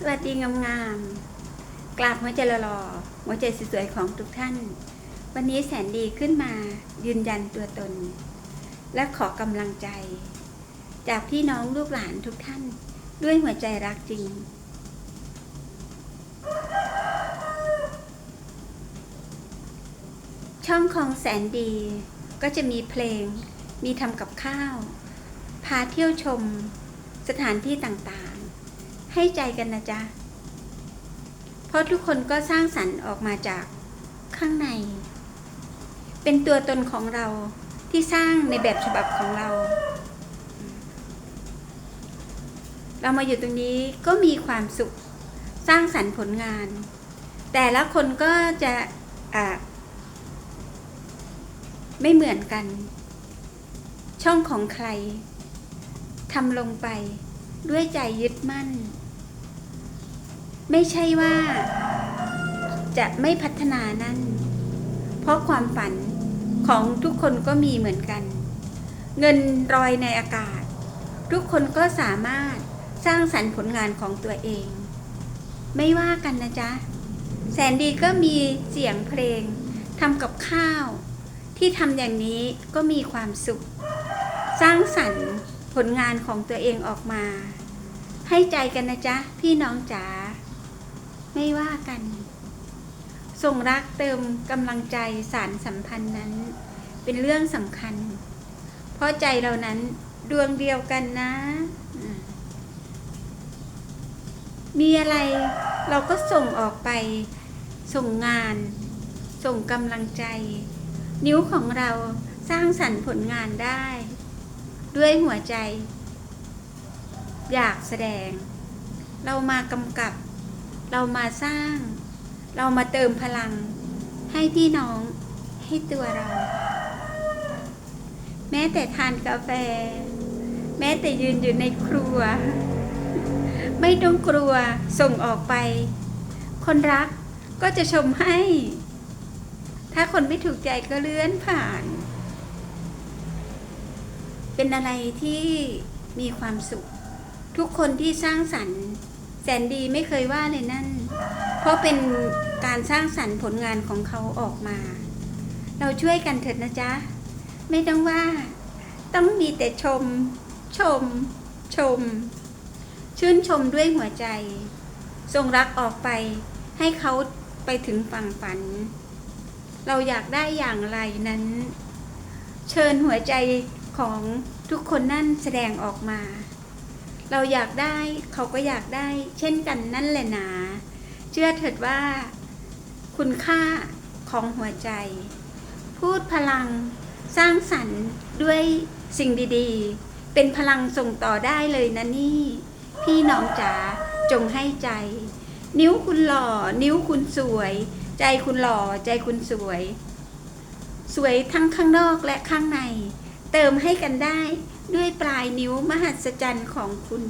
สวัสดีงามๆ กราบหัวใจละลอหัวใจสวยๆของทุกท่าน วันนี้แสนดีขึ้นมายืนยันตัวตน และขอกำลังใจ จากพี่น้องลูกหลานทุกท่านด้วยหัวใจรักจริง ช่องของแสนดีก็จะมีเพลง มีทำกับข้าว พาเที่ยวชม สถานที่ต่างๆ ให้ใจกันนะจ๊ะ เพราะทุกคนก็สร้างสรรค์ออกมาจากข้างใน เป็นตัวตนของเราที่สร้างในแบบฉบับของเรา เรามาอยู่ตรงนี้ก็มีความสุขสร้างสรรค์ผลงาน แต่ละคนก็จะไม่เหมือนกัน ช่องของใครทำลงไปด้วยใจยึดมั่น ไม่ใช่ว่า จะไม่พัฒนานั่น เพราะความฝันของทุกคนก็มีเหมือนกัน เงินรอยในอากาศ ทุกคนก็สามารถสร้างสรรค์ผลงานของตัวเอง ไม่ว่ากันนะจ๊ะ แสนดีก็มีเสียงเพลงทำกับข้าว ที่ทำอย่างนี้ก็มีความสุข สร้างสรรค์ผลงานของตัวเองออกมา ให้ใจกันนะจ๊ะ พี่น้องจ๋า ไม่ว่ากัน ส่งรักเติมกำลังใจสารสัมพันธ์นั้น เป็นเรื่องสำคัญ เพราะใจเรานั้นดวงเดียวกันนะ มีอะไรเราก็ส่งออกไป ส่งงาน ส่งกำลังใจ นิ้วของเราสร้างสรรค์ผลงานได้ ด้วยหัวใจ อยากแสดง เรามากำกับ เรามาสร้าง เรามาเติมพลัง ให้พี่น้องให้ตัวเรา แม้แต่ทานกาแฟ แม้แต่ยืนอยู่ในครัว ไม่ต้องกลัวส่งออกไป คนรักก็จะชมให้ ถ้าคนไม่ถูกใจก็เลื่อนผ่าน เป็นอะไรที่มีความสุข ทุกคนที่สร้างสรรค์ แสนดีไม่เคยว่าเลยนั่น เพราะเป็นการสร้างสรรค์ผลงานของเขาออกมา เราช่วยกันเถิดนะจ๊ะ ไม่ต้องว่า ต้องมีแต่ชม ชม ชม ชื่นชมด้วยหัวใจ ทรงรักออกไป ให้เขาไปถึงฝั่งฝัน เราอยากได้อย่างไรนั้น เชิญหัวใจของทุกคนนั่นแสดงออกมา เราอยากได้เขาก็อยากได้ เช่นกันนั่นแหละนาเชื่อเถิดว่า คุณค่าของหัวใจ พูดพลังสร้างสรรค์ด้วยสิ่งดีๆ เป็นพลังส่งต่อได้เลยนะนี่ พี่น้องจ๋าจงให้ใจ นิ้วคุณหล่อ นิ้วคุณสวย ใจคุณหล่อ ใจคุณสวย สวยทั้งข้างนอกและข้างใน เติมให้กันได้ ด้วยปลายนิ้วมหัศจรรย์ของคุณ